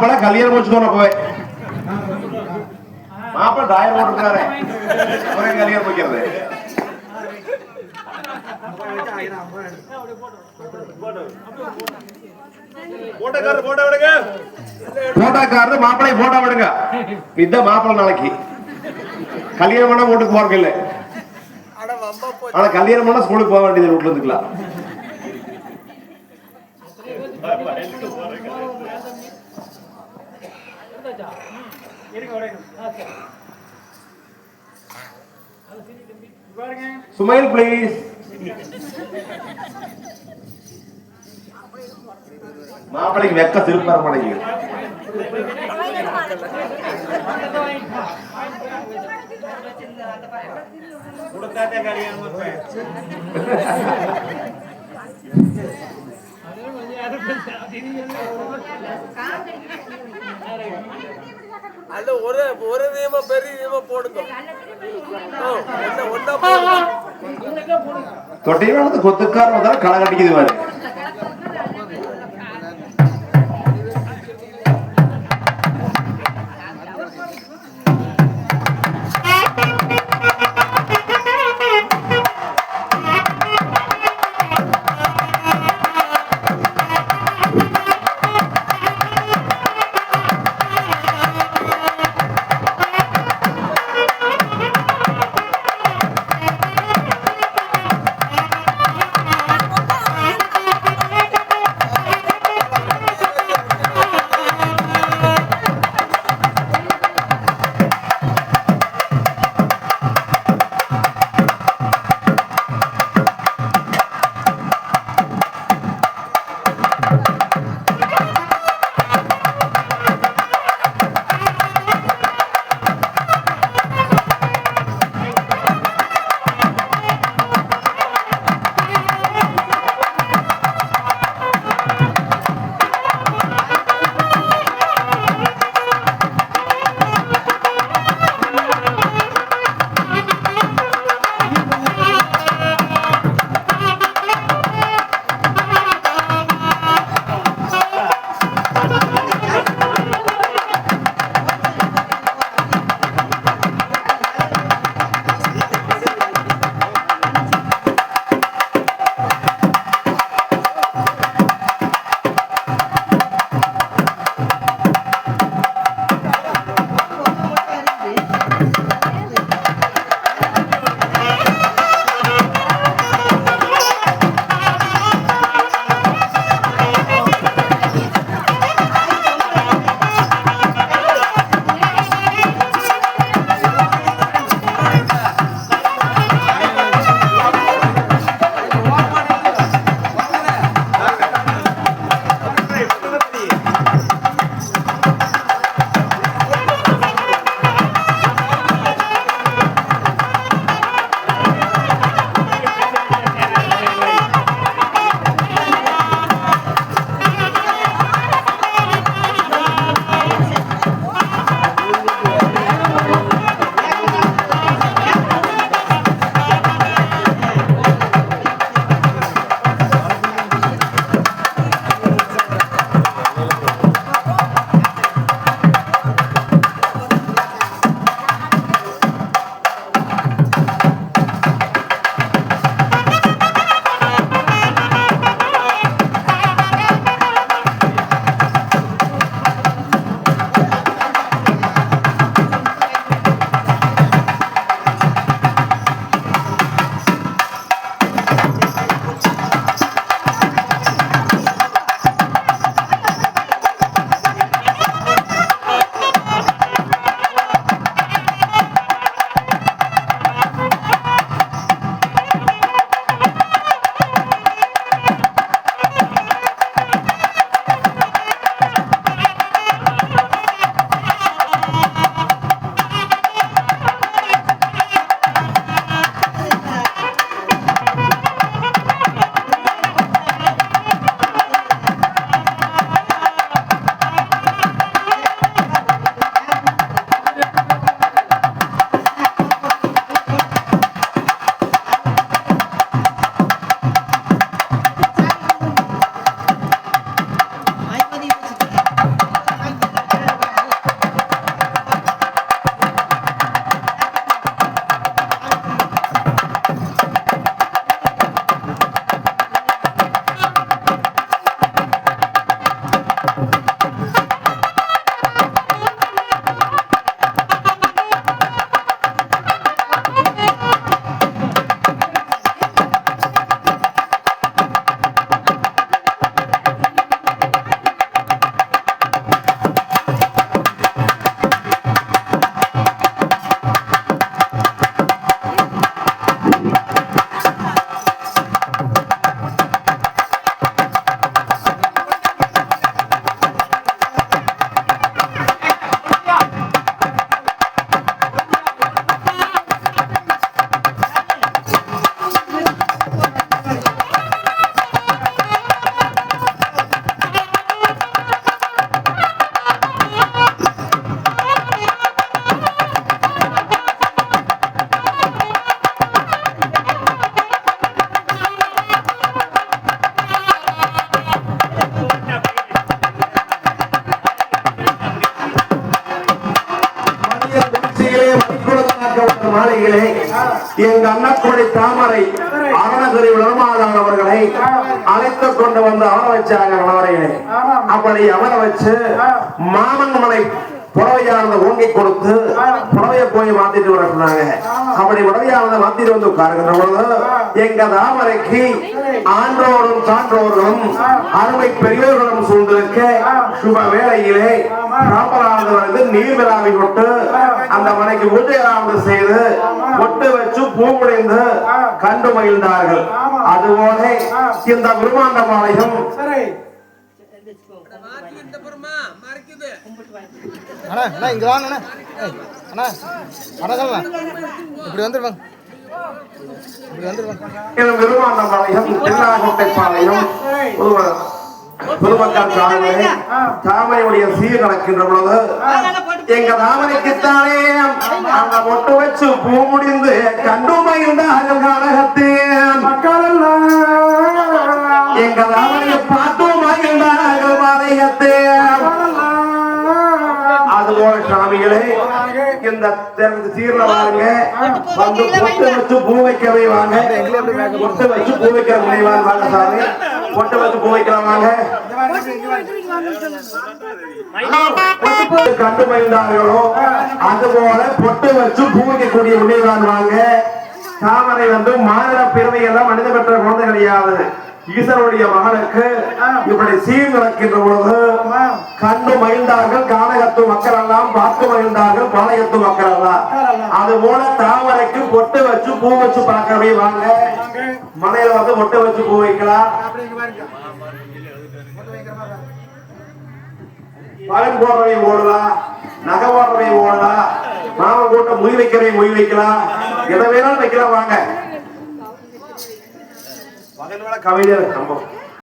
மாப்பிள்ளை கல்யாணம் முடிச்சுக்கோன போய் மாப்பிள்ளை டாயர் போட்டுருக்காரு. ஒரே கல்யாணம் முடிக்கிறது. போட்டோக்காரர் போட்டோ விடுங்க. போட்டோக்காரரு மாப்பிள்ளை போட்டோ விடுங்க. இதுதான் மாப்பிள்ளை நாளைக்கு. கல்யாணம் பண்ணா வீட்டுக்கு போறக்கு இல்லை. ஆனா கல்யாணம் பண்ணா ஸ்கூலுக்கு போக வேண்டியது வீட்டுல இருந்துக்கலாம். சுமைல் ப்ளீஸ் மாப்பிள்ளைக்கு வெக்க திருப்பி வர அல்ல ஒரு ஒரு நியமம் பெரிய நியமம் போடுங்க. தொட்டியில் வந்து கொத்துக்காரன் வந்தாலும் களை கட்டிக்குது மாதிரி எங்க அண்ணக்குடி தாமரை அரணகிரி விளமாதான் அவர்களை அழைத்து கொண்டு வந்து அமர வச்சாங்க அப்படி அமர வச்சு மாமன் மலை புடவையானதை ஓங்கி கொடுத்து புடவைய போய் மாத்திட்டு வர சொன்னாங்க. அப்படி புடவையானதை மாத்திட்டு வந்து உட்காருகிற பொழுது எங்க தாமரைக்கு ஆன்றோரும் சான்றோர்களும் அருமை பெரியோர்களும் சூழ்ந்திருக்க சுப வேளையிலே ராமராஜர் வந்து நீர் விழாவை விட்டு அந்த மனைக்கு பூஜையாவது செய்து ஒட்டு வச்சு பூமுடைந்து கண்டு மகிழ்ந்தார்கள். அதுபோல இந்த விருமாண்ட மாலையும் அண்ணா அண்ணா இங்க வாங்க அண்ணா. அண்ணா வணக்கம்ண்ணா. இப்படி வந்துருவாங்க இப்படி தாமரையுடைய சீர் நடக்கின்ற பொழுது எங்க தாமரைக்குத்தானே அந்த மொட்டு வச்சு பூ முடிந்து கண்டு மகிழ்ந்தார்கள் காலகத்தே எங்க தாமரையை பார்த்து மகிழ்ந்தார்கள் மாலையத்தே அதுபோல இந்த சீர்ல வாருங்க. வந்து பொட்டு வச்சு பூ வைக்கவே வாங்க. பொட்டு வச்சு பூ வைக்கிற முனைவாங்க வாங்க சாமி பொட்டு வச்சு பூ வைக்கலாம் வாங்க. கண்டு மகிழ்ந்தார்களோ அதுபோல பொட்டு வச்சு பூ வைக்கக்கூடிய முனைவான் வாங்க. தாமரை வந்து மாநில பெருமை எல்லாம் மனித பெற்ற குழந்தை கிடையாது ஈசனுடைய மகனுக்கு இப்படி சீர் நடக்கின்ற பொழுது கண்டு மகிழ்ந்தார்கள் கானகத்து மக்கள் எல்லாம் பார்த்து மகிழ்ந்தார்கள் பாளையத்து மக்கள் எல்லாம் அது போல தாமரைக்கு பொட்டு வச்சு பூ வச்சு பார்க்கவே வாங்க. மனையில வந்து பொட்டு வச்சு பூ வைக்கலாம். பலன் போடுறவை ஓடலாம் நகை போடுறவை ஓடலாம் மாமன் கூட்ட மொய் வைக்கிறவை மொய் வைக்கலாம். எதை வேணாலும் வைக்கலாம் வாங்க. பகல் வேலை கவிதை நம்ம